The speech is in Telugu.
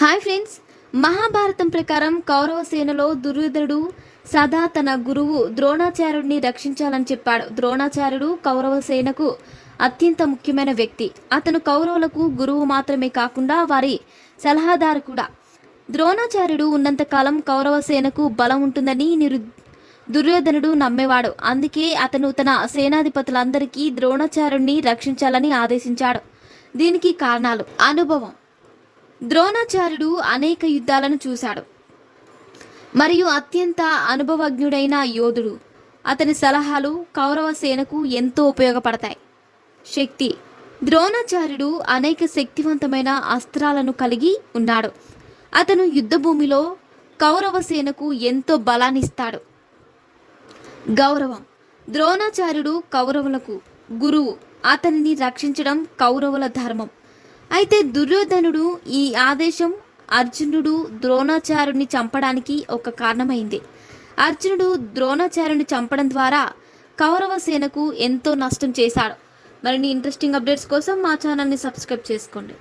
Hi friends. మహాభారతం ప్రకారం కౌరవ సేనలో దుర్యోధనుడు సదా తన గురువు ద్రోణాచార్యుడిని రక్షించాలని చెప్పాడు. ద్రోణాచార్యుడు కౌరవ సేనకు అత్యంత ముఖ్యమైన వ్యక్తి. అతను కౌరవులకు గురువు మాత్రమే కాకుండా వారి సలహాదారు కూడా. ద్రోణాచార్యుడు ఉన్నంతకాలం కౌరవ సేనకు బలం ఉంటుందని నిరు దుర్యోధనుడు నమ్మేవాడు. అందుకే అతను తన సేనాధిపతులందరికీ ద్రోణాచార్యుడిని రక్షించాలని ఆదేశించాడు. దీనికి కారణాలు. అనుభవం. ద్రోణాచార్యుడు అనేక యుద్ధాలను చూశాడు. మరియు అత్యంత అనుభవజ్ఞుడైన యోధుడు. అతని సలహాలు కౌరవ సేనకు ఎంతో ఉపయోగపడతాయి. శక్తి. ద్రోణాచార్యుడు అనేక శక్తివంతమైన అస్త్రాలను కలిగి ఉన్నాడు. అతను యుద్ధభూమిలో కౌరవ సేనకు ఎంతో బలాన్నిస్తాడు. గౌరవం. ద్రోణాచార్యుడు కౌరవులకు గురువు. అతనిని రక్షించడం కౌరవుల ధర్మం. అయితే దుర్యోధనుడు ఈ ఆదేశం అర్జునుడు ద్రోణాచార్యుడిని చంపడానికి ఒక కారణమైంది. అర్జునుడు ద్రోణాచార్యుని చంపడం ద్వారా కౌరవ సేనకు ఎంతో నష్టం చేశాడు. మరిన్ని ఇంట్రెస్టింగ్ అప్డేట్స్ కోసం మా ఛానల్ని సబ్స్క్రైబ్ చేసుకోండి.